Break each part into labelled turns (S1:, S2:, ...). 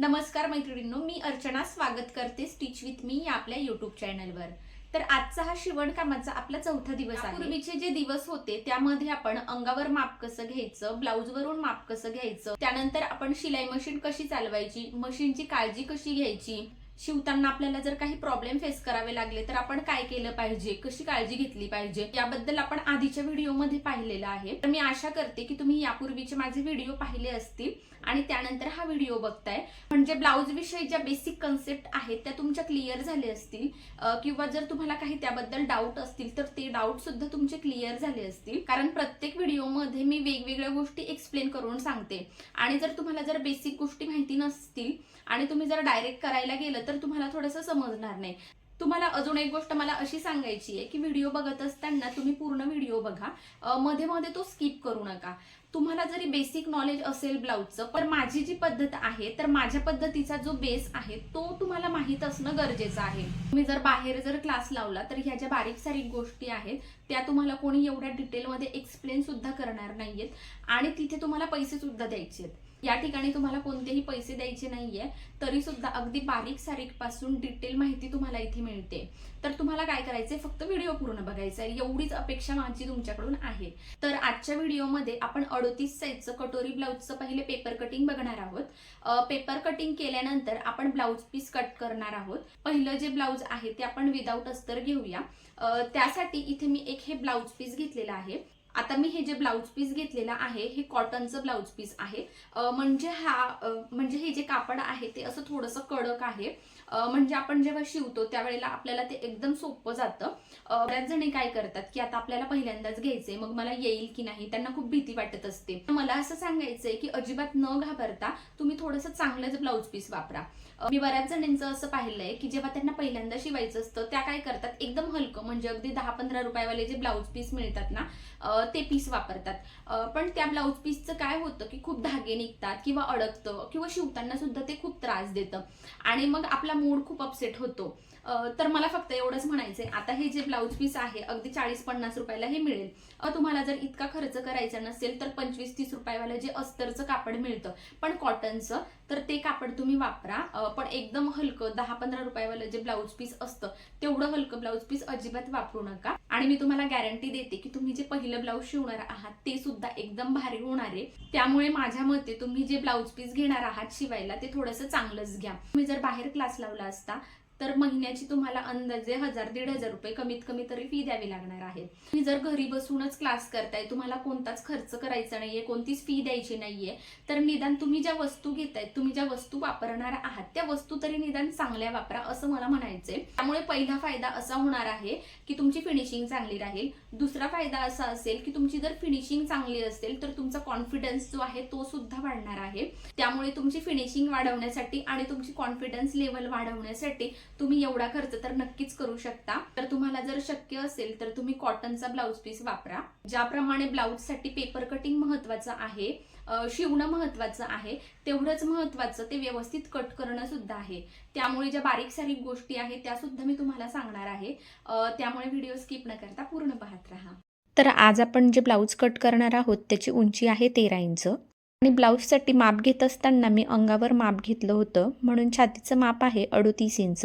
S1: नमस्कार मैत्रिणींनो मी अर्चना स्वागत करते स्टिच विथ मी या आपल्या युट्यूब चॅनलवर तर आजचा हा शिवणकामाचा आपला चौथा दिवस आहे. पूर्वीचे जे दिवस होते त्यामध्ये आपण अंगावर माप कसं घ्यायचं ब्लाऊजवरून माप कसं घ्यायचं त्यानंतर आपण शिलाई मशीन कशी चालवायची मशीनची काळजी कशी घ्यायची शिवताना आपल्याला जर काही प्रॉब्लेम फेस करावे लागले तर आपण काय केलं पाहिजे? कशी काळजी घेतली पाहिजे? याबद्दल आपण आधीच्या व्हिडिओमध्ये पाहिलेलं आहे. तर मी आशा करते की तुम्ही यापूर्वीचे माझे व्हिडिओ पाहिले असतील आणि त्यानंतर हा व्हिडिओ बघताय. म्हणजे ब्लाऊज विषयी ज्या बेसिक कन्सेप्ट आहेत त्या तुमच्या क्लिअर झाले असतील. किंवा जर तुम्हाला काही त्याबद्दल डाऊट असतील तर ते डाऊट सुद्धा तुमचे क्लिअर झाले असतील. कारण प्रत्येक व्हिडिओमध्ये मी वेगवेगळ्या गोष्टी एक्सप्लेन करून सांगते. आणि जर तुम्हाला जर बेसिक गोष्टी माहिती नसतील आणि तुम्ही जर डायरेक्ट करायला गेलं तर तुम्हाला थोडंसं समजणार नाही. तुम्हाला अजून एक गोष्ट मला अशी सांगायची आहे की व्हिडिओ बघत असताना तुम्ही पूर्ण व्हिडिओ बघा. मध्ये मध्ये तो स्किप करू नका. तुम्हाला जरी बेसिक नॉलेज असेल ब्लाऊजचं पण माझी जी पद्धत आहे तर माझ्या पद्धतीचा जो बेस आहे तो तुम्हाला माहीत असणं गरजेचं आहे. तुम्ही जर बाहेर जर क्लास लावला तर ह्या ज्या बारीक सारीक गोष्टी आहेत त्या तुम्हाला कोणी एवढ्या डिटेलमध्ये एक्सप्लेन सुद्धा करणार नाहीयेत. आणि तिथे तुम्हाला पैसे सुद्धा द्यायचे आहेत या ठिकाणी तुम्हाला कोणतेही पैसे द्यायचे नाहीये तरी सुद्धा अगदी बारीक सारीकपासून डिटेल माहिती तुम्हाला इथे मिळते. तर तुम्हाला काय करायचंय? फक्त व्हिडिओ पूर्ण बघायचा आहे. एवढीच अपेक्षा माझी तुमच्याकडून आहे. तर आजच्या व्हिडिओमध्ये आपण अडतीस साईजचं कटोरी ब्लाऊजचं पहिले पेपर कटिंग बघणार आहोत. पेपर कटिंग केल्यानंतर आपण ब्लाऊज पीस कट करणार आहोत. पहिलं जे ब्लाऊज आहे ते आपण विदाऊट अस्तर घेऊया. त्यासाठी इथे मी एक हे ब्लाऊज पीस घेतलेलं आहे. आता मी हे जे ब्लाऊज पीस घेतलेलं आहे हे कॉटनचं ब्लाऊज पीस आहे. म्हणजे हा म्हणजे हे जे कापड आहे ते असं थोडंसं कडक आहे. म्हणजे आपण जेव्हा शिवतो त्यावेळेला आपल्याला ते एकदम सोपं जातं. बऱ्याच जणी काय करतात की आता आपल्याला पहिल्यांदाच घ्यायचंय मग मला येईल की नाही त्यांना खूप भीती वाटत असते. मला असं सांगायचंय की अजिबात न घाबरता तुम्ही थोडंसं चांगलंच ब्लाऊज पीस वापरा. मी बऱ्याच जणांचं असं पाहिलंय की जेव्हा त्यांना पहिल्यांदा शिवायचं असतं त्या काय करतात? एकदम हलकं म्हणजे अगदी दहा पंधरा रुपयावाले जे ब्लाऊज पीस मिळतात ना ते पीस वापरतात. पण त्या ब्लाऊज पीसचं काय होतं की खूप धागे निघतात किंवा अडकतं किंवा शिवताना सुद्धा ते खूप त्रास देतं. आणि मग आपला मूड खूप अपसेट होतो. तर मला फक्त एवढंच म्हणायचंय. आता हे जे ब्लाऊज पीस आहे अगदी चाळीस पन्नास रुपयाला हे मिळेल. तुम्हाला जर इतका खर्च करायचा नसेल तर पंचवीस तीस रुपयावालं जे अस्तरचं कापड मिळतं पण कॉटनचं तर ते कापड तुम्ही वापरा. पण एकदम हलकं दहा पंधरा रुपयावालं जे ब्लाऊज पीस असतं तेवढं हलकं ब्लाऊज पीस अजिबात वापरू नका. आणि मी तुम्हाला गॅरंटी देते की तुम्ही जे पहिलं ब्लाऊज शिवणार आहात ते सुद्धा एकदम भारी होणार आहे. त्यामुळे माझ्या मते तुम्ही जे ब्लाऊज पीस घेणार आहात शिवायला ते थोडंसं चांगलंच घ्या. तुम्ही जर बाहेर क्लास लावला असता तर महिन्याची तुम्हाला अंदाजे हजार दीड हजार रुपये कमीत कमी तरी फी द्यावी लागणार आहे. तुम्ही जर घरी बसूनच क्लास करताय तुम्हाला कोणताच खर्च करायचा नाहीये कोणतीच फी द्यायची नाहीये तर निदान तुम्ही ज्या वस्तू घेताय तुम्ही ज्या वस्तू वापरणार आहात त्या वस्तू तरी निदान चांगल्या वापरा असं मला म्हणायचंय. त्यामुळे पहिला फायदा असा होणार आहे की तुमची फिनिशिंग चांगली राहील. दुसरा फायदा असा असेल की तुमची जर फिनिशिंग चांगली असेल तर तुमचा कॉन्फिडन्स जो आहे तो सुद्धा वाढणार आहे. त्यामुळे तुमची फिनिशिंग वाढवण्यासाठी आणि तुमची कॉन्फिडन्स लेवल वाढवण्यासाठी तुम्ही एवढा खर्च तर नक्कीच करू शकता. तर तुम्हाला जर शक्य असेल तर तुम्ही कॉटनचा ब्लाऊज पीस वापरा. ज्याप्रमाणे ब्लाऊजसाठी पेपर कटिंग महत्वाचं आहे शिवणं महत्वाचं आहे तेवढंच महत्वाचं ते व्यवस्थित कट करणं सुद्धा आहे. त्यामुळे ज्या बारीक सारीक गोष्टी आहेत त्या सुद्धा मी तुम्हाला सांगणार आहे. त्यामुळे व्हिडिओ स्किप न करता पूर्ण पाहत राहा.
S2: तर आज आपण जे ब्लाऊज कट करणार आहोत त्याची उंची आहे तेरा इंच. आणि ब्लाऊजसाठी माप घेत असताना मी अंगावर माप घेतलं होतं. म्हणून छातीचं माप आहे अडोतीस इंच.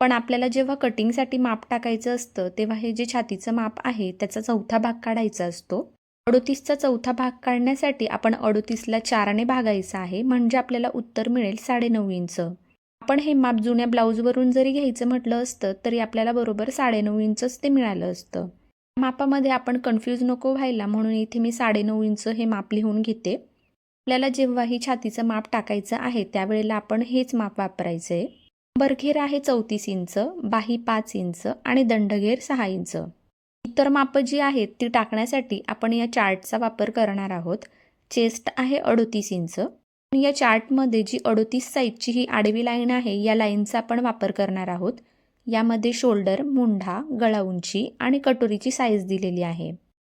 S2: पण आपल्याला जेव्हा कटिंगसाठी माप टाकायचं असतं तेव्हा हे जे छातीचं माप आहे त्याचा चौथा भाग काढायचा असतो. अडोतीसचा चौथा भाग काढण्यासाठी आपण अडोतीसला चाराने भागायचा आहे म्हणजे आपल्याला उत्तर मिळेल साडेनऊ इंच. आपण हे माप जुन्या ब्लाऊजवरून जरी घ्यायचं म्हटलं असतं तरी आपल्याला बरोबर साडेनऊ इंचच ते मिळालं असतं. मापामध्ये आपण कन्फ्यूज नको व्हायला म्हणून इथे मी साडेनऊ इंच हे माप लिहून घेते. आपल्याला जेव्हाही छातीचं माप टाकायचं आहे त्यावेळेला आपण हेच माप वापरायचं. आहे बरघेर आहे चौतीस इंच बाही पाच इंच आणि दंडघेर सहा इंच. इतर मापं जी आहेत ती टाकण्यासाठी आपण या चार्टचा वापर करणार आहोत. चेस्ट आहे अडोतीस इंच. या चार्टमध्ये जी अडोतीस साईजची ही आडवी लाईन आहे या लाईनचा आपण वापर करणार आहोत. यामध्ये शोल्डर मुंढा गळा उंची आणि कटोरीची साईज दिलेली आहे.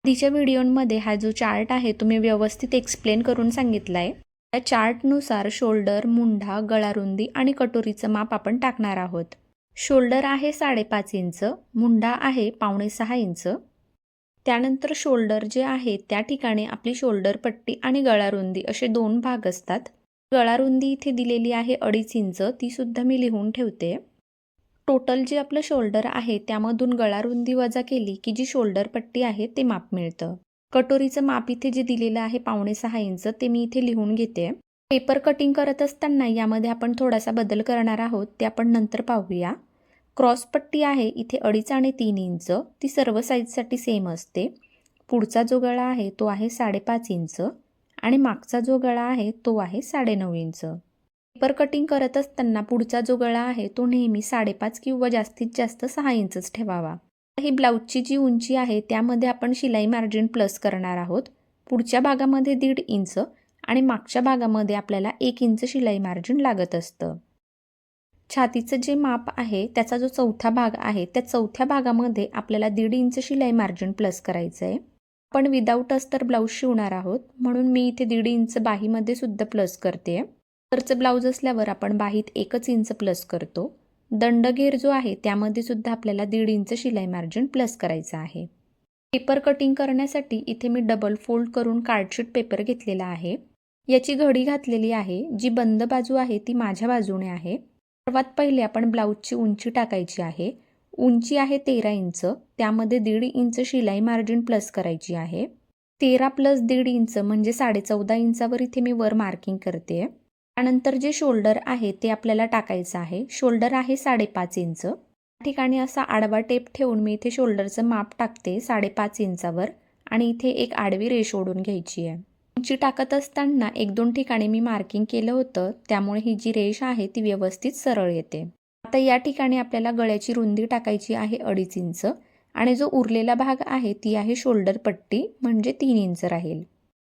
S2: आधीच्या व्हिडिओमध्ये हा जो चार्ट आहे तो मी व्यवस्थित एक्सप्लेन करून सांगितला आहे त्या चार्टनुसार शोल्डर मुंढा गळारुंदी आणि कटोरीचं माप आपण टाकणार आहोत. शोल्डर आहे साडेपाच इंच मुंढा आहे पावणे सहा इंच. त्यानंतर शोल्डर जे आहे त्या ठिकाणी आपली शोल्डर पट्टी आणि गळारुंदी असे दोन भाग असतात. गळारुंदी इथे दिलेली आहे अडीच इंच ती सुद्धा मी लिहून ठेवते. टोटल जे आपलं शोल्डर आहे त्यामधून गळा रुंदी वजा केली की जी शोल्डर पट्टी आहे ते माप मिळतं. कटोरीचं माप इथे जे दिलेलं आहे पावणे सहा इंच ते मी इथे लिहून घेते. पेपर कटिंग करत असताना यामध्ये आपण थोडासा बदल करणार आहोत ते आपण नंतर पाहूया. क्रॉस पट्टी आहे इथे अडीच आणि तीन इंच ती सर्व साईजसाठी सेम असते. पुढचा जो गळा आहे तो आहे साडेपाच इंच आणि मागचा जो गळा आहे तो आहे साडेनऊ इंच. पेपर कटिंग करत असताना पुढचा जो गळा आहे तो नेहमी साडेपाच किंवा जास्तीत जास्त सहा इंचच ठेवावा. ही ब्लाऊजची जी उंची आहे त्यामध्ये आपण शिलाई मार्जिन प्लस करणार आहोत. पुढच्या भागामध्ये दीड इंच आणि मागच्या भागामध्ये आपल्याला एक इंच शिलाई मार्जिन लागत असतं. छातीचं जे माप आहे त्याचा जो चौथा भाग आहे त्या चौथ्या भागामध्ये आपल्याला दीड इंच शिलाई मार्जिन प्लस करायचं आहे आपण विदाऊट अस्तर ब्लाऊज शिवणार आहोत म्हणून मी इथे दीड इंच बाहीमध्ये सुद्धा प्लस करते अस्तरचं ब्लाऊज असल्यावर आपण बाहीत एकच इंच प्लस करतो. दंडघेर जो आहे त्यामध्ये सुद्धा आपल्याला दीड इंच शिलाई मार्जिन प्लस करायचं आहे. पेपर कटिंग करण्यासाठी इथे मी डबल फोल्ड करून कार्डशीट पेपर घेतलेला आहे. याची घडी घातलेली आहे जी बंद बाजू आहे ती माझ्या बाजूने आहे. सर्वात पहिले आपण ब्लाऊजची उंची टाकायची आहे. उंची आहे तेरा इंच त्यामध्ये दीड इंच शिलाई मार्जिन प्लस करायची आहे. तेरा प्लस दीड इंच म्हणजे साडेचौदा इंचावर इथे मी वर मार्किंग करते. त्यानंतर जे शोल्डर आहे ते आपल्याला टाकायचं आहे. शोल्डर आहे साडेपाच इंच. ठिकाणी असा आडवा टेप ठेवून मी इथे शोल्डरचं माप टाकते साडेपाच इंचावर आणि इथे एक आडवी रेष ओढून घ्यायची आहे. उंची टाकत असताना एक दोन ठिकाणी मी मार्किंग केलं होतं त्यामुळे ही जी रेष आहे ती व्यवस्थित सरळ येते. आता या ठिकाणी आपल्याला गळ्याची रुंदी टाकायची आहे अडीच इंच आणि जो उरलेला भाग आहे ती आहे शोल्डर पट्टी म्हणजे तीन इंच राहील.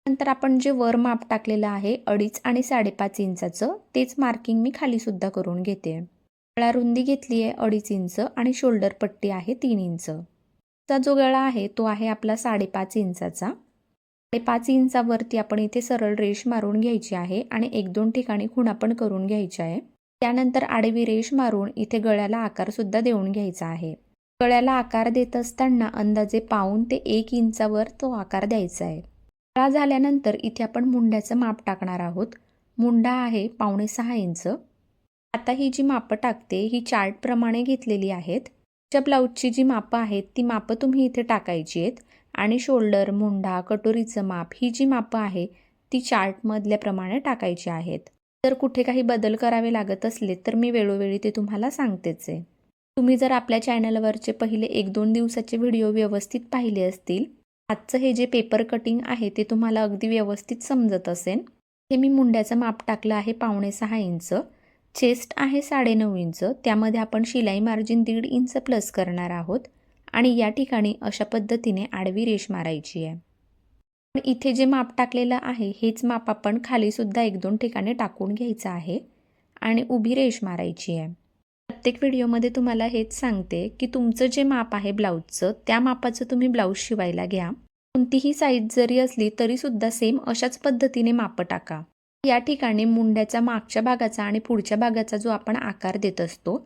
S2: नंतर आपण जे वर माप टाकलेलं आहे अडीच आणि साडेपाच इंचाचं तेच मार्किंग मी खाली सुद्धा करून घेते. गळा रुंदी घेतली आहे अडीच इंच आणि शोल्डर पट्टी आहे तीन इंच. चा जो गळा आहे तो आहे आपला साडेपाच इंचाचा. साडेपाच इंचावरती आपण इथे सरळ रेष मारून घ्यायची आहे आणि एक दोन ठिकाणी खुणा पण करून घ्यायची आहे. त्यानंतर आडवी रेष मारून इथे गळ्याला आकार सुद्धा देऊन घ्यायचा आहे. गळ्याला आकार देत असताना अंदाजे पाऊन ते एक इंचावर तो आकार द्यायचा आहे. काळा झाल्यानंतर इथे आपण मुंड्याचं माप टाकणार आहोत. मुंडा आहे पावणे सहा इंच. आता ही जी मापं टाकते ही चार्टप्रमाणे घेतलेली आहेत. ज्या ब्लाऊजची जी मापं आहेत ती मापं तुम्ही इथे टाकायची आहेत. आणि शोल्डर मुंडा कटोरीचं माप ही जी मापं आहे ती चार्टमधल्याप्रमाणे टाकायची आहेत. जर कुठे काही बदल करावे लागत असले तर मी वेळोवेळी ते तुम्हाला सांगतेच आहे. तुम्ही जर आपल्या चॅनलवरचे पहिले एक दोन दिवसाचे व्हिडिओ व्यवस्थित पाहिले असतील आजचं हे जे पेपर कटिंग आहे ते तुम्हाला अगदी व्यवस्थित समजत असेल. हे मी मुंड्याचं माप टाकलं आहे पावणे सहा इंच चेस्ट आहे साडेनऊ इंच त्यामध्ये आपण शिलाई मार्जिन दीड इंच प्लस करणार आहोत आणि या ठिकाणी अशा पद्धतीने आडवी रेष मारायची आहे. पण इथे जे माप टाकलेलं आहे हेच माप आपण खालीसुद्धा एक दोन ठिकाणी टाकून घ्यायचं आहे आणि उभी रेष मारायची आहे. प्रत्येक व्हिडिओमध्ये तुम्हाला हेच सांगते की तुमचं जे माप आहे ब्लाऊजचं त्या मापाचं तुम्ही ब्लाऊज शिवायला घ्या. कोणतीही साईज जरी असली तरीसुद्धा सेम अशाच पद्धतीने मापं टाका. या ठिकाणी मुंड्याच्या मागच्या भागाचा आणि पुढच्या भागाचा जो आपण आकार देत असतो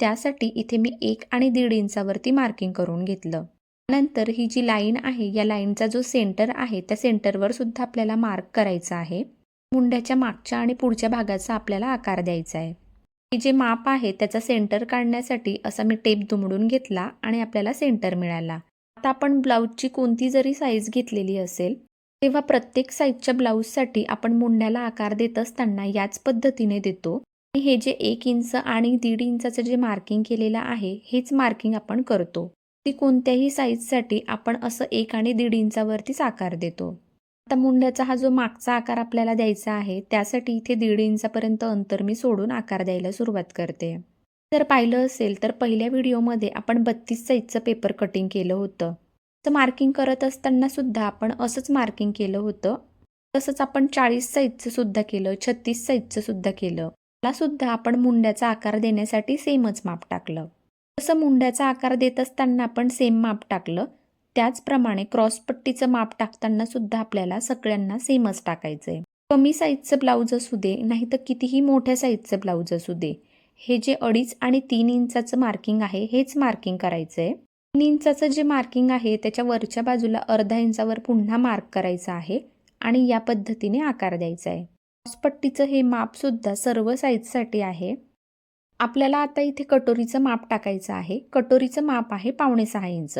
S2: त्यासाठी इथे मी एक आणि दीड इंचावरती मार्किंग करून घेतलं. नंतर ही जी लाईन आहे या लाईनचा जो सेंटर आहे त्या सेंटरवर सुद्धा आपल्याला मार्क करायचा आहे. मुंड्याच्या मागच्या आणि पुढच्या भागाचा आपल्याला आकार द्यायचा आहे. हे जे माप आहे त्याचा सेंटर काढण्यासाठी असा मी टेप दुमडून घेतला आणि आपल्याला सेंटर मिळाला. आता आपण ब्लाऊजची कोणती जरी साईज घेतलेली असेल तेव्हा प्रत्येक साईजच्या ब्लाऊजसाठी आपण मुंड्याला आकार देत असताना याच पद्धतीने देतो. आणि हे जे एक इंच आणि दीड इंचाचं जे मार्किंग केलेलं आहे हेच मार्किंग आपण करतो. ती कोणत्याही साईजसाठी आपण असं एक आणि दीड इंचावरतीच आकार देतो. आता मुंड्याचा हा जो मागचा आकार आपल्याला द्यायचा आहे त्यासाठी इथे दीड इंचापर्यंत अंतर मी सोडून आकार द्यायला सुरुवात करते. जर पाहिलं असेल तर पहिल्या व्हिडिओमध्ये आपण बत्तीस साईजचं पेपर कटिंग केलं होतं. तर मार्किंग करत असताना सुद्धा आपण असंच मार्किंग केलं होतं. तसंच आपण चाळीस साईजचं सुद्धा केलं छत्तीस साईजचं सुद्धा केलं. त्याला सुद्धा आपण मुंड्याचा आकार देण्यासाठी सेमच माप टाकलं. तसं मुंड्याचा आकार देत असताना आपण सेम माप टाकलं. त्याचप्रमाणे क्रॉसपट्टीचं माप टाकताना सुद्धा आपल्याला सगळ्यांना सेमच टाकायचं आहे कमी साईजचं ब्लाऊज असू दे नाही तर कितीही मोठ्या साईजचं ब्लाऊज असू दे. हे जे अडीच आणि तीन इंचाचं मार्किंग आहे हेच मार्किंग करायचं आहे तीन इंचाचं जे मार्किंग आहे त्याच्या वरच्या बाजूला अर्धा इंचावर पुन्हा मार्क करायचं आहे आणि या पद्धतीने आकार द्यायचा आहे. क्रॉसपट्टीचं हे मापसुद्धा सर्व साईजसाठी आहे. आपल्याला आता इथे कटोरीचं माप टाकायचं आहे. कटोरीचं माप आहे पावणे सहा इंच.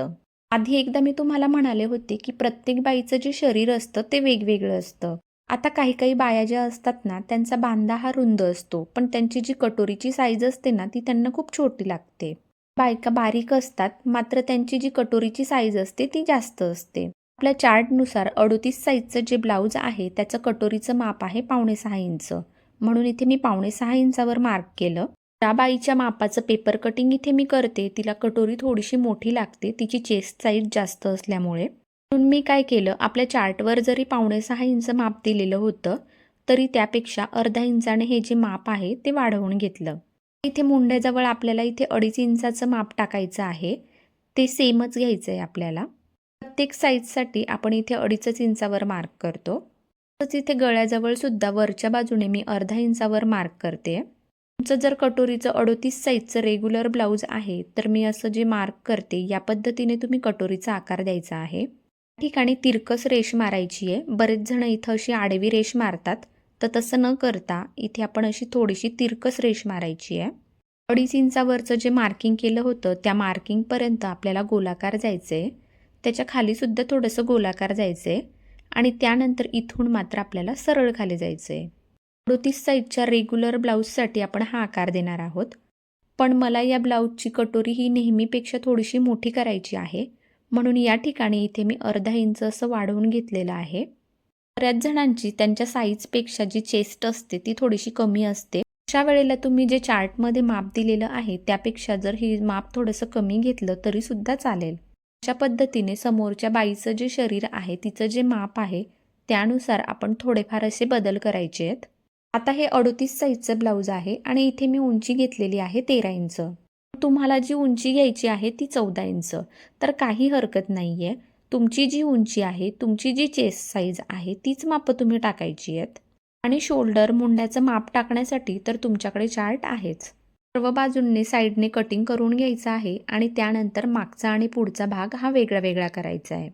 S2: आधी एकदा मी तुम्हाला म्हणाले होते की प्रत्येक बाईचं जे शरीर असतं ते वेगवेगळं असतं. आता काही काही बाया ज्या असतात ना त्यांचा बांधा हा रुंद असतो. पण त्यांची जी कटोरीची साईज असते ना ती त्यांना खूप छोटी लागते. बायका बारीक असतात मात्र त्यांची जी कटोरीची साईज असते ती जास्त असते. आपल्या चार्टनुसार अडोतीस साईजचं जे ब्लाऊज आहे त्याचं कटोरीचं माप आहे पावणे सहा इंच. म्हणून इथे मी पावणे सहा इंचावर मार्क केलं. त्या बाईच्या मापाचं पेपर कटिंग इथे मी करते. तिला कटोरी थोडीशी मोठी लागते. तिची चेस्ट साईज जास्त असल्यामुळे. म्हणून मी काय केलं आपल्या चार्टवर जरी पावणे सहा इंच माप दिलेलं होतं तरी त्यापेक्षा अर्धा इंचाने हे जे माप आहे ते वाढवून घेतलं. इथे मुंड्याजवळ आपल्याला इथे अडीच इंचाचं माप टाकायचं आहे. ते सेमच घ्यायचं आहे आपल्याला. प्रत्येक साईजसाठी आपण इथे अडीचच इंचावर मार्क करतो. तसंच इथे गळ्याजवळ सुद्धा वरच्या बाजूने मी अर्धा इंचावर मार्क करते. तुमचं जर कटोरीचं अडोतीस साईजचं रेग्युलर ब्लाऊज आहे तर मी असं जे मार्क करते या पद्धतीने तुम्ही कटोरीचा आकार द्यायचा आहे. ठिकाणी तिरकस रेष मारायची आहे. बरेच जण इथं अशी आडवी रेष मारतात. तर तसं न करता इथे आपण अशी थोडीशी तिरकस रेष मारायची आहे. अडीच इंचावरचं जे मार्किंग केलं होतं त्या मार्किंगपर्यंत आपल्याला गोलाकार जायचं आहे त्याच्या खालीसुद्धा थोडंसं गोलाकार जायचं आहे आणि त्यानंतर इथून मात्र आपल्याला सरळ खाली जायचं आहे अडोतीस साईजच्या रेग्युलर ब्लाऊजसाठी आपण हा आकार देणार आहोत. पण मला या ब्लाऊजची कटोरी ही नेहमीपेक्षा थोडीशी मोठी करायची आहे. म्हणून या ठिकाणी इथे मी अर्धा इंच असं वाढवून घेतलेलं आहे. बऱ्याच जणांची त्यांच्या साईजपेक्षा जी चेस्ट असते ती थोडीशी कमी असते. अशा वेळेला तुम्ही जे चार्टमध्ये माप दिलेलं आहे त्यापेक्षा जर ही माप थोडंसं कमी घेतलं तरीसुद्धा चालेल. अशा पद्धतीने समोरच्या बाईचं जे शरीर आहे तिचं जे माप आहे त्यानुसार आपण थोडेफार असे बदल करायचे आहेत. आता हे अडोतीस साईजचं ब्लाऊज आहे आणि इथे मी उंची घेतलेली आहे तेरा इंच. तुम्हाला जी उंची घ्यायची आहे ती चौदा इंच. तर काही हरकत नाही आहे तुमची जी उंची आहे तुमची जी चेस्ट साईज आहे तीच मापं तुम्ही टाकायची आहेत. आणि शोल्डर मुंड्याचं माप टाकण्यासाठी तर तुमच्याकडे चार्ट आहेच. सर्व बाजूंनी साईडने कटिंग करून घ्यायचं आहे आणि त्यानंतर मागचा आणि पुढचा भाग हा वेगळा वेगळा करायचा आहे.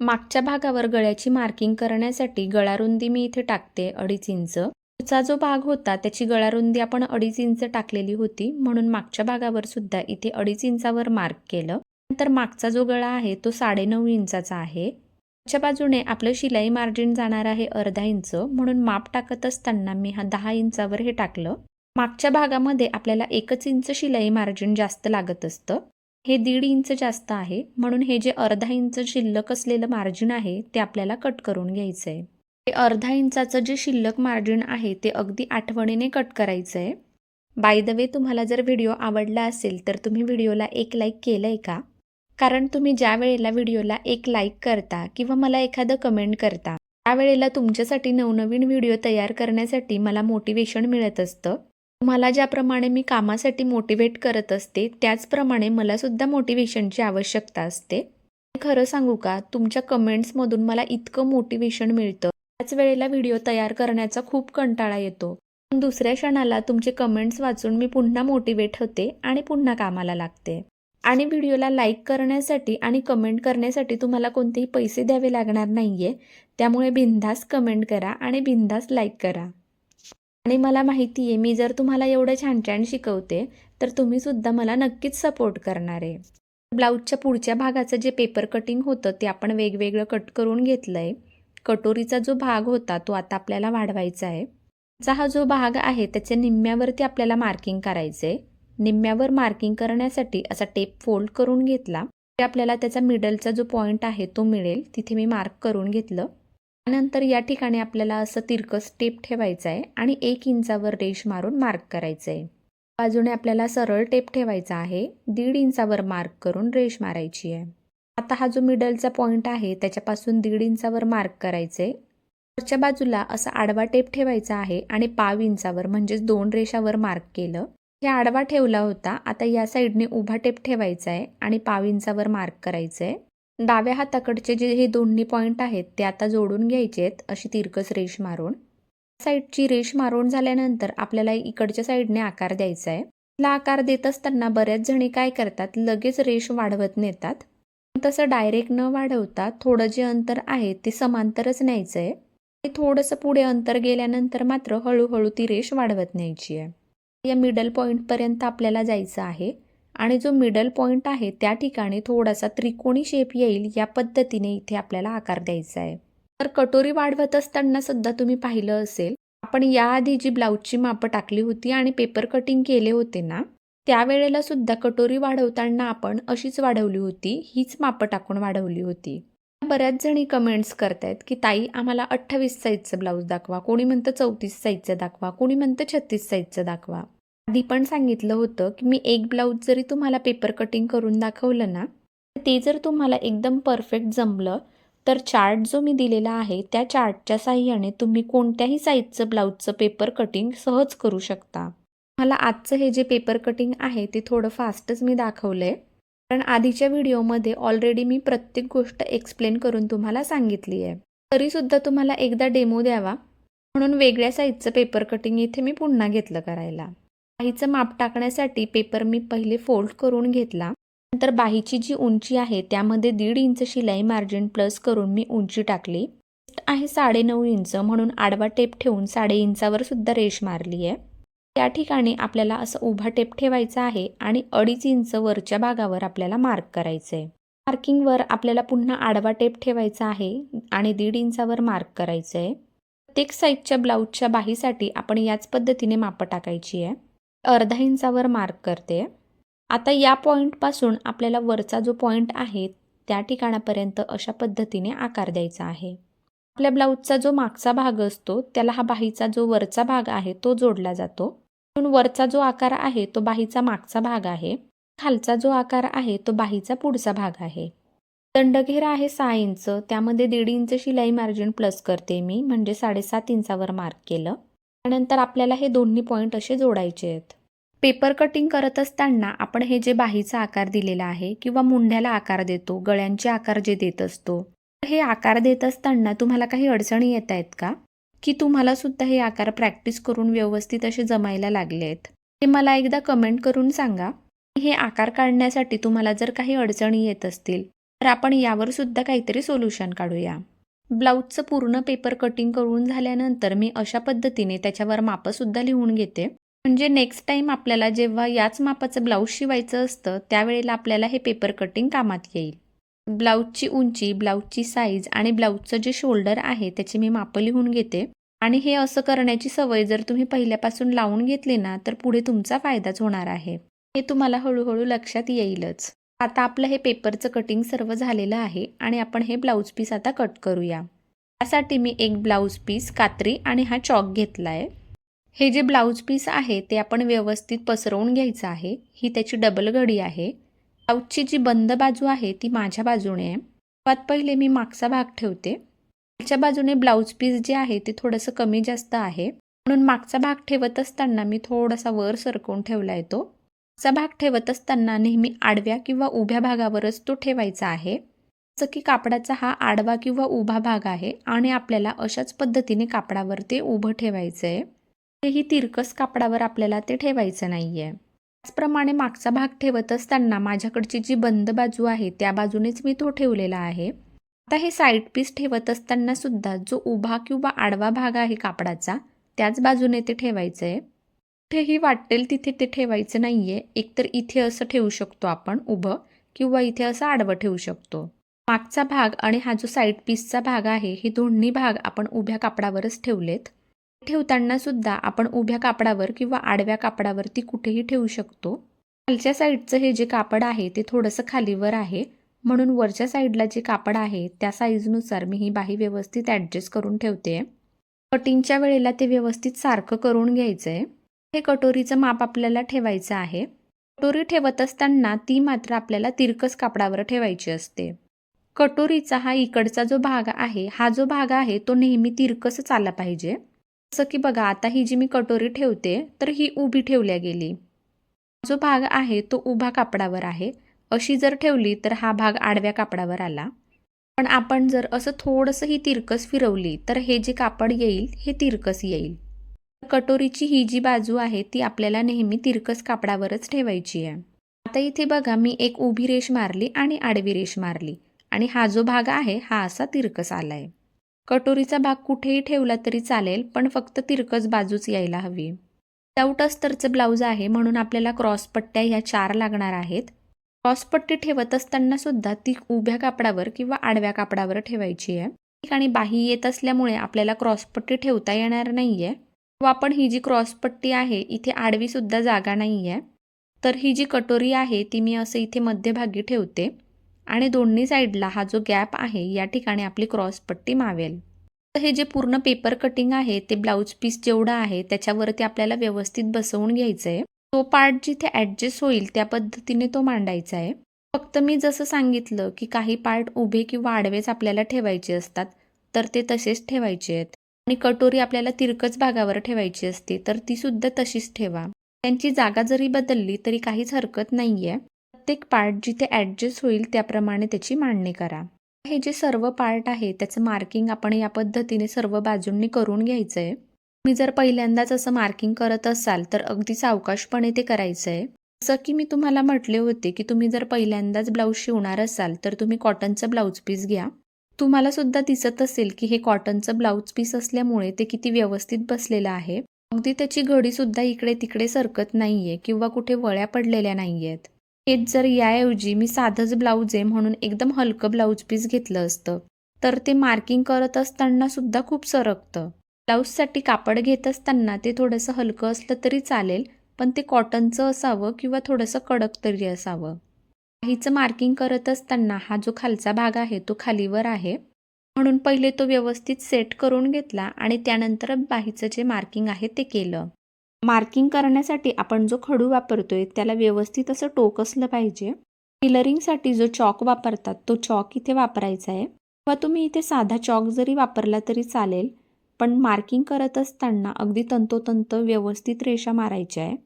S2: मागच्या भागावर गळ्याची मार्किंग करण्यासाठी गळारुंदी मी इथे टाकते अडीच इंच. पुढचा जो भाग होता त्याची गळारुंदी आपण अडीच इंच टाकलेली होती. म्हणून मागच्या भागावर सुद्धा इथे अडीच इंचावर मार्क केलं. नंतर मागचा जो गळा आहे तो साडेनऊ इंचाचा आहे. च्या बाजूने आपलं शिलाई मार्जिन जाणार आहे अर्धा इंच. म्हणून माप टाकत असताना मी हा दहा इंचावर हे टाकलं. मागच्या भागामध्ये आपल्याला एकच इंच शिलाई मार्जिन जास्त लागत असतं. हे दीड इंच जास्त आहे. म्हणून हे जे अर्धा इंच शिल्लक असलेलं मार्जिन आहे ते आपल्याला कट करून घ्यायचं आहे ते अर्धा इंचाचं जे शिल्लक मार्जिन आहे ते अगदी आठवणीने कट करायचं आहे बाय द वे तुम्हाला जर व्हिडिओ आवडला असेल तर तुम्ही व्हिडिओला एक लाईक केलं आहे का? कारण तुम्ही ज्या वेळेला व्हिडिओला एक लाईक करता किंवा मला एखादं कमेंट करता त्यावेळेला तुमच्यासाठी नवनवीन व्हिडिओ तयार करण्यासाठी मला मोटिवेशन मिळत असतं. तुम्हाला ज्याप्रमाणे मी कामासाठी मोटिवेट करत असते त्याचप्रमाणे मलासुद्धा मोटिवेशनची आवश्यकता असते. खरं सांगू का तुमच्या कमेंट्समधून मला इतकं मोटिवेशन मिळतं. त्याच वेळेला व्हिडिओ तयार करण्याचा खूप कंटाळा येतो. पण दुसऱ्या क्षणाला तुमचे कमेंट्स वाचून मी पुन्हा मोटिवेट होते आणि पुन्हा कामाला लागते. आणि व्हिडिओला लाईक करण्यासाठी आणि कमेंट करण्यासाठी तुम्हाला कोणतेही पैसे द्यावे लागणार नाही आहे त्यामुळे बिंदास कमेंट करा आणि बिंदास लाईक करा. आणि मला माहिती आहे मी जर तुम्हाला एवढं छान छान शिकवते तर तुम्हीसुद्धा मला नक्कीच सपोर्ट करणार आहे. ब्लाऊजच्या पुढच्या भागाचं जे पेपर कटिंग होतं ते आपण वेगवेगळं कट करून घेतलं आहे कटोरीचा जो भाग होता तो आता आपल्याला वाढवायचा आहे. चा हा जो भाग आहे त्याच्या निम्म्यावरती आपल्याला मार्किंग करायचं आहे निम्म्यावर मार्किंग करण्यासाठी असा टेप फोल्ड करून घेतला. ते आपल्याला त्याचा मिडलचा जो पॉईंट आहे तो मिळेल. तिथे मी मार्क करून घेतलं. त्यानंतर या ठिकाणी आपल्याला असं तिरकस टेप ठेवायचा आहे आणि एक इंचावर रेश मारून मार्क करायचं आहे बाजूने आपल्याला सरळ टेप ठेवायचा आहे. दीड इंचावर मार्क करून रेश मारायची आहे. आता हा जो मिडलचा पॉईंट आहे त्याच्यापासून दीड इंचावर मार्क करायचं. आहे वरच्या बाजूला असा आडवा टेप ठेवायचा आहे आणि पाव इंचावर म्हणजेच दोन रेषावर मार्क केलं. हे आडवा ठेवला होता आता या साईडने उभा टेप ठेवायचा आहे आणि पाव इंचावर मार्क करायचं आहे डाव्या हाताकडचे जे हे दोन्ही पॉईंट आहेत ते आता जोडून घ्यायचे आहेत अशी तिरकस रेष मारून. साईडची रेष मारून झाल्यानंतर आपल्याला इकडच्या साईडने आकार द्यायचा आहे ला आकार देत असताना बऱ्याच जणी काय करतात लगेच रेष वाढवत नेतात. तसं डायरेक्ट न वाढवता थोडं जे अंतर आहे ते समांतरच न्यायचं आहे थोडंसं पुढे अंतर गेल्यानंतर मात्र हळूहळू ती रेष वाढवत न्यायची आहे. या मिडल पॉईंटपर्यंत आपल्याला जायचं आहे आणि जो मिडल पॉईंट आहे त्या ठिकाणी थोडासा त्रिकोणी शेप येईल या पद्धतीने इथे आपल्याला आकार द्यायचा आहे. तर कटोरी वाढवत असताना सुद्धा तुम्ही पाहिलं असेल आपण याआधी जी ब्लाऊजची मापं टाकली होती आणि पेपर कटिंग केले होते ना त्यावेळेला सुद्धा कटोरी वाढवताना आपण अशीच वाढवली होती हीच मापं टाकून वाढवली होती. बऱ्याच जणी कमेंट्स करतायत की ताई आम्हाला अठ्ठावीस साईजचं ब्लाऊज दाखवा कोणी म्हणतं चौतीस साईजचं दाखवा कोणी म्हणतं छत्तीस साईजचं दाखवा. आधी पण सांगितलं होतं की मी एक ब्लाऊज जरी तुम्हाला पेपर कटिंग करून दाखवलं ना ते जर तुम्हाला एकदम परफेक्ट जमलं तर चार्ट जो मी दिलेला आहे त्या चार्टच्या साह्याने तुम्ही कोणत्याही साईजचं ब्लाऊजचं पेपर कटिंग सहज करू शकता. मला आजचं हे जे पेपर कटिंग आहे ते थोडं फास्टच मी दाखवलं आहे कारण आधीच्या व्हिडिओमध्ये ऑलरेडी मी प्रत्येक गोष्ट एक्सप्लेन करून तुम्हाला सांगितली आहे. तरीसुद्धा तुम्हाला एकदा डेमो द्यावा. म्हणून वेगळ्या साईजचं पेपर कटिंग इथे मी पुन्हा घेतलं करायला. बाहीचं माप टाकण्यासाठी पेपर मी पहिले फोल्ड करून घेतला. नंतर बाहीची जी उंची आहे त्यामध्ये दीड इंच शिलाई मार्जिन प्लस करून मी उंची टाकली. आहे साडेनऊ इंच म्हणून आडवा टेप ठेवून साडे इंचावर सुद्धा रेष मारली आहे. त्या ठिकाणी आपल्याला असं उभा टेप ठेवायचा आहे आणि अडीच इंच वरच्या भागावर आपल्याला मार्क करायचं आहे मार्किंगवर आपल्याला पुन्हा आडवा टेप ठेवायचा आहे आणि दीड इंचावर मार्क करायचं आहे प्रत्येक साईजच्या ब्लाऊजच्या बाहीसाठी आपण याच पद्धतीने मापं टाकायची आहे अर्धा इंचावर मार्क करते. आता या पॉईंटपासून आपल्याला वरचा जो पॉईंट आहे त्या ठिकाणापर्यंत अशा पद्धतीने आकार द्यायचा आहे. आपल्या ब्लाऊजचा जो मागचा भाग असतो त्याला हा बाहीचा जो वरचा भाग आहे तो जोडला जातो. वरचा जो आकार आहे तो बाहीचा मागचा भाग आहे. खालचा जो आकार आहे तो बाहीचा पुढचा भाग आहे. दंडघेरा आहे सहा इंच त्यामध्ये दीड इंच शिलाई मार्जिन प्लस करते मी म्हणजे साडेसात इंचावर मार्क केलं. त्यानंतर आपल्याला हे दोन्ही पॉईंट असे जोडायचे आहेत. पेपर कटिंग करत असताना आपण हे जे बाहीचा आकार दिलेला आहे किंवा मुंढ्याला आकार देतो गळ्यांचे आकार जे देत असतो हे आकार देत असताना तुम्हाला काही अडचणी येत आहेत का? की तुम्हाला सुद्धा हे आकार प्रॅक्टिस करून व्यवस्थित असे जमायला लागले आहेत. हे मला एकदा कमेंट करून सांगा. हे आकार काढण्यासाठी तुम्हाला जर काही अडचणी येत असतील तर आपण यावर सुद्धा काहीतरी सोल्युशन काढूया. ब्लाऊजचं पूर्ण पेपर कटिंग करून झाल्यानंतर मी अशा पद्धतीने त्याच्यावर मापंसुद्धा लिहून घेते. म्हणजे नेक्स्ट टाईम आपल्याला जेव्हा याच मापाचं ब्लाऊज शिवायचं असतं त्यावेळेला आपल्याला हे पेपर कटिंग कामात येईल. ब्लाऊजची उंची ब्लाऊजची साईज आणि ब्लाऊजचं जे शोल्डर आहे त्याची मी मापं लिहून घेते. आणि हे असं करण्याची सवय जर तुम्ही पहिल्यापासून लावून घेतली ना तर पुढे तुमचा फायदाच होणार आहे. हे तुम्हाला हळूहळू लक्षात येईलच. आता आपलं हे पेपरचं कटिंग सर्व झालेलं आहे आणि आपण हे ब्लाऊज पीस आता कट करूया. त्यासाठी मी एक ब्लाऊज पीस कात्री आणि हा चॉक घेतला आहे हे जे ब्लाऊज पीस आहे ते आपण व्यवस्थित पसरवून घ्यायचं आहे. ही त्याची डबल घडी आहे. ब्लाऊजची जी बंद बाजू आहे ती माझ्या बाजूने आहे. सर्वात पहिले मी मागचा भाग ठेवते. खालच्या बाजूने ब्लाऊज पीस जे आहे ते थोडंसं कमी जास्त आहे. म्हणून मागचा भाग ठेवत असताना मी थोडासा वर सरकवून ठेवला आहे मागचा भाग ठेवत असताना नेहमी आडव्या किंवा उभ्या भागावरच तो ठेवायचा आहे. जसं की कापडाचा हा आडवा किंवा उभा भाग आहे आणि आपल्याला अशाच पद्धतीने कापडावर ते उभं ठेवायचं आहे तेही तिरकस कापडावर आपल्याला ते ठेवायचं नाही आहे त्याचप्रमाणे मागचा भाग ठेवत असताना माझ्याकडची जी बंद बाजू आहे त्या बाजूनेच मी तो ठेवलेला आहे. आता हे साईड पीस ठेवत असताना सुद्धा जो उभा किंवा आडवा भाग आहे कापडाचा त्याच बाजूने ते ठेवायचं आहे कुठेही वाटेल तिथे ते ठेवायचं नाही आहे एकतर इथे असं ठेवू शकतो आपण उभं किंवा इथे असं आडवं ठेवू शकतो. मागचा भाग आणि हा जो साईड पीसचा भाग आहे हे दोन्ही भाग आपण उभ्या कापडावरच ठेवलेत. ठेवताना सुद्धा आपण उभ्या कापडावर किंवा आडव्या कापडावरती कुठेही ठेवू शकतो. खालच्या साईडचं हे जे कापड आहे ते थोडंसं खालीवर आहे. म्हणून वरच्या साईडला जे कापड आहे त्या साईजनुसार मी ही बाही व्यवस्थित ॲडजस्ट करून ठेवते. कटिंगच्या वेळेला ते व्यवस्थित सारखं करून घ्यायचं आहे हे कटोरीचं माप आपल्याला ठेवायचं आहे. कटोरी ठेवत असताना ती मात्र आपल्याला तिरकस कापडावर ठेवायची असते. कटोरीचा हा इकडचा जो भाग आहे हा जो भाग आहे तो नेहमी तिरकसच आला पाहिजे. जसं की बघा आता ही जी मी कटोरी ठेवते तर ही उभी ठेवल्या गेली. जो भाग आहे तो उभा कापडावर आहे. अशी जर ठेवली तर हा भाग आडव्या कापडावर आला. पण आपण जर असं थोडंसं ही तिरकस फिरवली तर हे जे कापड येईल हे तिरकस येईल. कटोरीची ही जी बाजू आहे ती आपल्याला नेहमी तिरकस कापडावरच ठेवायची आहे. आता इथे बघा मी एक उभी रेष मारली आणि आडवी रेष मारली. आणि हा जो भाग आहे हा असा तिरकस आला आहे कटोरीचा भाग कुठेही ठेवला तरी चालेल पण फक्त तिरकस बाजूच यायला हवी. विदाऊट अस्तरचं ब्लाऊज आहे म्हणून आपल्याला क्रॉसपट्ट्या ह्या चार लागणार आहेत. क्रॉसपट्टी ठेवत असताना सुद्धा ती उभ्या कापडावर किंवा आडव्या कापडावर ठेवायची आहे. ठिकाणी बाही येत असल्यामुळे आपल्याला क्रॉसपट्टी ठेवता येणार नाही आहे व आपण ही जी क्रॉसपट्टी आहे इथे आडवीसुद्धा जागा नाही आहे तर ही जी कटोरी आहे ती मी असं इथे मध्यभागी ठेवते. आणि दोन्ही साईडला हा जो गॅप आहे या ठिकाणी आपली क्रॉसपट्टी मावेल. तर हे जे पूर्ण पेपर कटिंग आहे ते ब्लाऊज पीस जेवढं आहे त्याच्यावरती आपल्याला व्यवस्थित बसवून घ्यायचं आहे तो पार्ट जिथे ॲडजस्ट होईल त्या पद्धतीने तो मांडायचा आहे फक्त मी जसं सांगितलं की काही पार्ट उभे किंवा आडवेच आपल्याला ठेवायचे असतात तर ते तसेच ठेवायचे आहेत. आणि कटोरी आपल्याला तिरकच भागावर ठेवायची असते तर ती सुद्धा तशीच ठेवा. त्यांची जागा जरी बदलली तरी काहीच हरकत नाही आहे प्रत्येक पार्ट जिथे ॲडजस्ट होईल त्याप्रमाणे त्याची मांडणी करा. हे जे सर्व पार्ट आहे त्याचं मार्किंग आपण या पद्धतीने सर्व बाजूंनी करून घ्यायचं आहे तुम्ही जर पहिल्यांदाच असं मार्किंग करत असाल तर अगदी सावकाशपणे ते करायचं आहे जसं की मी तुम्हाला म्हटले होते की तुम्ही जर पहिल्यांदाच ब्लाऊज शिवणार असाल तर तुम्ही कॉटनचं ब्लाऊज पीस घ्या. तुम्हाला सुद्धा दिसत असेल की हे कॉटनचं ब्लाऊज पीस असल्यामुळे ते किती व्यवस्थित बसलेलं आहे. अगदी त्याची घडीसुद्धा इकडे तिकडे सरकत नाही आहे किंवा कुठे वळ्या पडलेल्या नाही आहेत हेच जर याऐवजी मी साधंच ब्लाऊज आहे म्हणून एकदम हलकं ब्लाऊज पीस घेतलं असतं तर ते मार्किंग करत असताना सुद्धा खूप सरकतं. ब्लाऊजसाठी कापड घेत असताना ते थोडंसं हलकं असलं तरी चालेल पण ते कॉटनचं असावं किंवा थोडंसं कडक तरी असावं. बाहीचं मार्किंग करत असताना हा जो खालचा भाग आहे तो खालीवर आहे. म्हणून पहिले तो व्यवस्थित सेट करून घेतला आणि त्यानंतर बाहीचं जे मार्किंग आहे ते केलं. मार्किंग करण्यासाठी आपण जो खडू वापरतोय त्याला व्यवस्थित असं टोक असलं पाहिजे. टिलरिंगसाठी जो चॉक वापरतात तो चॉक इथे वापरायचा आहे. किंवा तुम्ही इथे साधा चॉक जरी वापरला तरी चालेल पण मार्किंग करत असताना अगदी तंतोतंत व्यवस्थित रेषा मारायच्या आहे.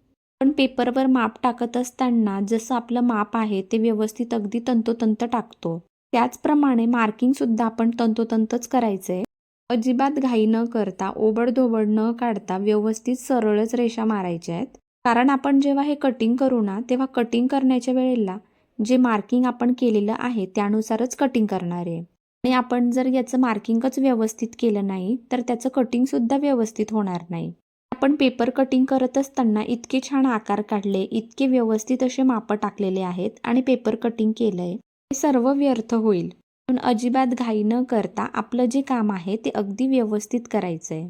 S2: पण पेपरवर माप टाकत असताना जसं आपलं माप आहे ते व्यवस्थित अगदी तंतोतंत टाकतो. त्याचप्रमाणे मार्किंगसुद्धा आपण तंतोतंतच करायचं आहे अजिबात घाई न करता ओबडधोबड न काढता व्यवस्थित सरळच रेषा मारायच्या आहेत. कारण आपण जेव्हा हे कटिंग करू ना तेव्हा कटिंग करण्याच्या वेळेला जे मार्किंग आपण केलेलं आहे त्यानुसारच कटिंग करणार आहे. आणि आपण जर याचं मार्किंगच व्यवस्थित केलं नाही तर त्याचं कटिंगसुद्धा व्यवस्थित होणार नाही. आपण पेपर कटिंग करत असताना इतके छान आकार काढले इतके व्यवस्थित असे मापं टाकलेले आहेत आणि पेपर कटिंग केलं आहे हे सर्व व्यर्थ होईल. म्हणून अजिबात घाई न करता आपलं जे काम आहे ते अगदी व्यवस्थित करायचं आहे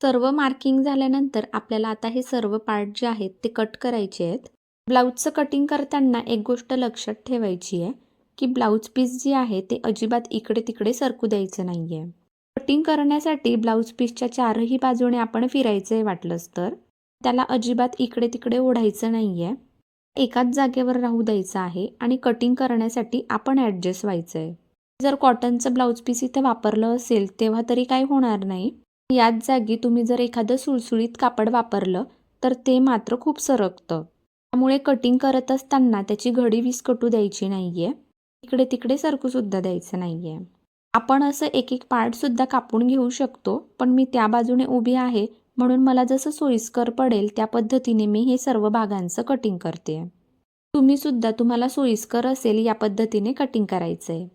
S2: सर्व मार्किंग झाल्यानंतर आपल्याला आता हे सर्व पार्ट जे आहेत ते कट करायचे आहेत. ब्लाऊजचं कटिंग करताना एक गोष्ट लक्षात ठेवायची आहे की ब्लाऊज पीस जे आहे ते अजिबात इकडे तिकडे सरकू द्यायचं नाही आहे कटिंग करण्यासाठी ब्लाऊज पीसच्या चारही बाजूने आपण फिरायचं आहे वाटलंच तर त्याला अजिबात इकडे तिकडे ओढायचं नाही आहे एकाच जागेवर राहू द्यायचं आहे आणि कटिंग करण्यासाठी आपण ॲडजस्ट व्हायचं आहे जर कॉटनचं ब्लाऊज पीस इथे वापरलं असेल तेव्हा तरी काही होणार नाही. याच जागी तुम्ही जर एखादं सुळसुळीत कापड वापरलं तर ते मात्र खूप सरकतं. त्यामुळे कटिंग करत असताना त्याची घडी विस्कटू द्यायची नाही आहे इकडे तिकडे सरकूसुद्धा द्यायचं नाही आहे आपण असं एक एक पार्टसुद्धा कापून घेऊ शकतो पण मी त्या बाजूने उभी आहे म्हणून मला जसं सोयीस्कर पडेल त्या पद्धतीने मी हे सर्व भागांचं कटिंग करते. तुम्हीसुद्धा तुम्हाला सोयीस्कर असेल या पद्धतीने कटिंग करायचं आहे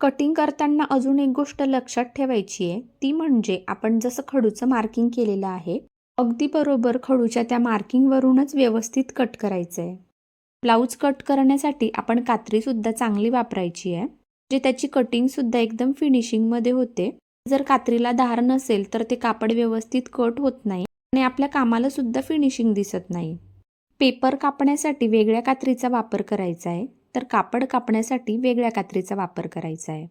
S2: कटिंग करताना अजून एक गोष्ट लक्षात ठेवायची आहे ती म्हणजे आपण जसं खडूचं मार्किंग केलेलं आहे अगदी बरोबर खडूच्या त्या मार्किंगवरूनच व्यवस्थित कट करायचं आहे ब्लाऊज कट करण्यासाठी आपण कात्रीसुद्धा चांगली वापरायची आहे जे त्याची कटिंगसुद्धा एकदम फिनिशिंगमध्ये होते. जर कात्रीला धार नसेल तर ते कापड व्यवस्थित कट होत नाही आणि आपल्या कामाला सुद्धा फिनिशिंग दिसत नाही. पेपर कापण्यासाठी वेगळ्या कात्रीचा वापर करायचा आहे तर कापड कापण्यासाठी वेगळ्या कात्रीचा वापर करायचा आहे.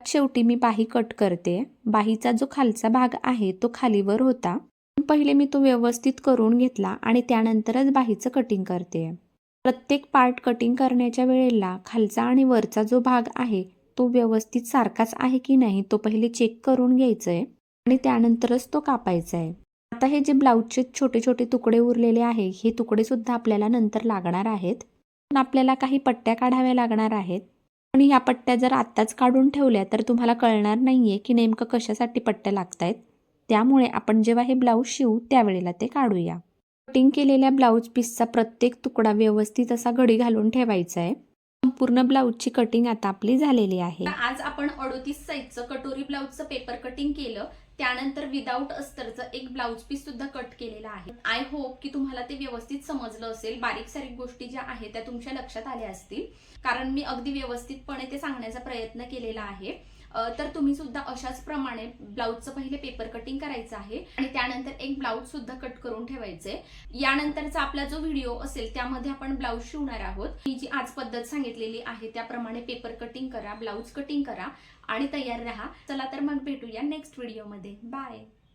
S2: शेवटी मी बाही कट करते. बाहीचा जो खालचा भाग आहे तो खालीवर होता. पहिले मी तो व्यवस्थित करून घेतला आणि त्यानंतरच बाहीचं कटिंग करते. प्रत्येक पार्ट कटिंग करण्याच्या वेळेला खालचा आणि वरचा जो भाग आहे तो व्यवस्थित सारखाच आहे की नाही तो पहिले चेक करून घ्यायचा आहे आणि त्यानंतरच तो कापायचा आहे आता हे जे ब्लाऊजचे छोटे छोटे तुकडे उरलेले आहे हे तुकडे सुद्धा आपल्याला नंतर लागणार आहेत. पण आपल्याला काही पट्ट्या काढाव्या लागणार आहेत. पण ह्या पट्ट्या जर आत्ताच काढून ठेवल्या तर तुम्हाला कळणार नाही आहे की नेमकं कशासाठी पट्ट्या लागत आहेत त्यामुळे आपण जेव्हा हे ब्लाऊज शिवू त्यावेळेला ते काढूया. कटिंग केलेल्या ब्लाऊज पीसचा प्रत्येक तुकडा व्यवस्थित असा घडी घालून ठेवायचा आहे
S3: पूर्ण ब्लाऊजची कटिंग आता आपली झालेली आहे.
S2: आज आपण अडोतीस साईजचं कटोरी ब्लाऊजचं पेपर कटिंग केलं. त्यानंतर विदाऊट अस्तरचं एक ब्लाऊज पीस सुद्धा कट केलेला आहे. आय होप की तुम्हाला ते व्यवस्थित समजलं असेल. बारीक सारीक गोष्टी ज्या आहेत त्या तुमच्या लक्षात आल्या असतील. कारण मी अगदी व्यवस्थितपणे ते सांगण्याचा प्रयत्न केलेला आहे. तर तुम्ही सुद्धा अशाच प्रमाणे ब्लाऊजचं पहिले पेपर कटिंग करायचं आहे आणि त्यानंतर एक ब्लाऊज सुद्धा कट करून ठेवायचे यानंतरचा आपला जो व्हिडिओ असेल त्यामध्ये आपण ब्लाऊज शिवणार आहोत. ही जी आज पद्धत सांगितलेली आहे त्याप्रमाणे पेपर कटिंग करा ब्लाऊज कटिंग करा आणि तयार राहा. चला तर मग भेटूया नेक्स्ट व्हिडिओमध्ये बाय